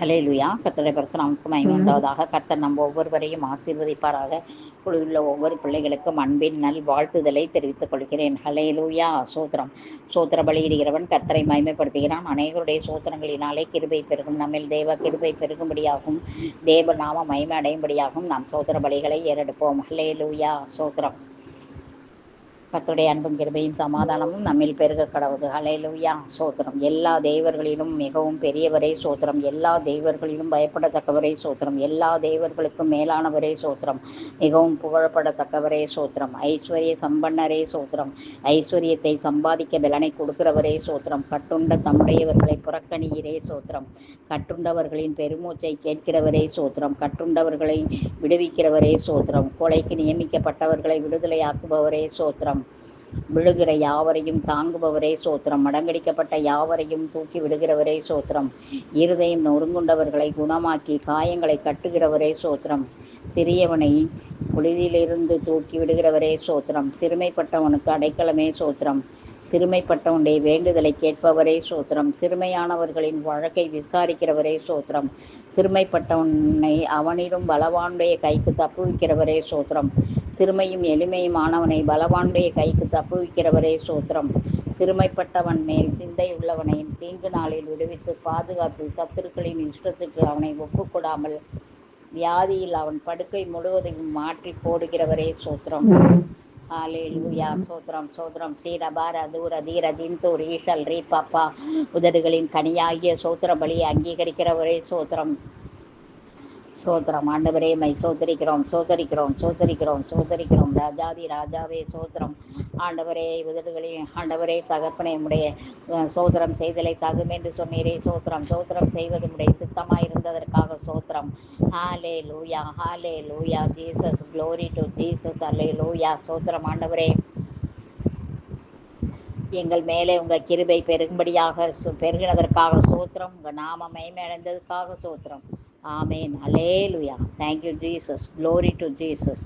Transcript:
ஹலே லுயா கத்தரை பரசுராமத்துக்கு மகிமை உண்டாவதாக. கர்த்தர் நம்ம ஒவ்வொருவரையும் ஆசீர்வதிப்பாராக. குழுவில் ஒவ்வொரு பிள்ளைகளுக்கும் அன்பின் நல் வாழ்த்துதலை தெரிவித்துக் கொள்கிறேன். ஹலே லூயா சோத்திரம். சோத்திர பலியிடுகிறவன் கர்த்தரை மகிமைப்படுத்துகிறான். அனைவருடைய சோத்திரங்களினாலே கிருபை பெருகும். நம்மில் தேவ கிருபை பெருகும்படியாகும். தேவ நாம மகிமை அடையும்படியாகும். நாம் சோத்திர பலிகளை ஏறெடுப்போம். ஹலே லூயா சோத்திரம். கத்துடைய அன்பும் கிருபையும் சமாதானமும் நம்மில் பெருக கடவுது. ஹலேலுயா சோத்திரம். எல்லா தெய்வர்களிலும் மிகவும் பெரியவரே சோத்திரம். எல்லா தெய்வர்களிலும் பயப்படத்தக்கவரே சோத்திரம். எல்லா தெய்வர்களுக்கும் மேலானவரே சோத்திரம். மிகவும் புகழப்படத்தக்கவரே சோத்திரம். ஐஸ்வர்ய சம்பன்னரே சோத்திரம். ஐஸ்வர்யத்தை சம்பாதிக்க பலனை கொடுக்கிறவரே சோத்திரம். கட்டுண்ட தம்முடையவர்களை புறக்கணியிரே சோத்திரம். கட்டுண்டவர்களின் பெருமூச்சை கேட்கிறவரே சோத்திரம். கட்டுண்டவர்களை விடுவிக்கிறவரே சோத்திரம். கொலைக்கு நியமிக்கப்பட்டவர்களை விடுதலையாக்குபவரே சோத்திரம். விழுகிற யாவரையும் தாங்குபவரே சோத்திரம். மடங்கடிக்கப்பட்ட யாவரையும் தூக்கி விடுகிறவரே சோத்திரம். இருதயம் நொறுங்குண்டவர்களை குணமாக்கி காயங்களை கட்டுகிறவரே சோத்திரம். சிறியவனை குளிரிலிருந்து தூக்கி விடுகிறவரே சோத்திரம். சிறுமைப்பட்டவனுக்கு அடைக்கலமே சோத்திரம். சிறுமைப்பட்டவனுடைய வேண்டுதலை கேட்பவரே சோத்திரம். சிறுமையானவர்களின் வழக்கை விசாரிக்கிறவரே சோத்திரம். சிறுமைப்பட்டவனை அவனிலும் பலவானுடைய கைக்கு தப்புவிக்கிறவரே சோத்திரம். சிறுமையும் எளிமையுமானவனை பலவானுடைய கைக்கு தப்புவிக்கிறவரே சோத்திரம் சிறுமைப்பட்டவன் மேல் சிந்தை உள்ளவனையும் தீங்கு நாளில் விடுவித்து பாதுகாத்து சத்துருக்களின் இஷ்டத்துக்கு அவனை ஒப்புக்கொடாமல் வியாதியில் அவன் படுக்கை முழுவதையும் மாற்றி போடுகிறவரே சோத்திரம் ஹalleluya சோத்ரம் சோத்ரம் சீரபார தூர தீர தின்தூர் ஈஷல் ரீ பாப்பா. உதடுகளின் கனியாகிய சோத்திர பலியை அங்கீகரிக்கிறவரே சோத்திரம் சோத்திரம். ஆண்டவரே மை சோதரிக்கிறோம் சோதரிக்கிறோம் சோதரிக்கிறோம் சோதரிக்கிறோம் ராஜாதி ராஜாவே சோத்திரம். ஆண்டவரே உதடுகளே ஆண்டவரே தகப்பனே உடைய சோத்திரம் செய்தலை தகும் என்று சொன்னீரே சோத்திரம். சோத்திரம் செய்வது உடைய சித்தமாக இருந்ததற்காக சோத்திரம். ஹாலே லூயா ஹாலே லூயா ஜீசஸ் க்ளோரி டு ஜீசஸ் அல்லே லூயா சோத்திரம் ஆண்டவரே. எங்கள் மேலே உங்கள் கிருபை பெருகும்படியாக பெருகினதற்காக சோத்திரம். உங்கள் நாம மயமடைந்ததுக்காக சோத்திரம். ஆமேன் alleluia thank you Jesus glory to Jesus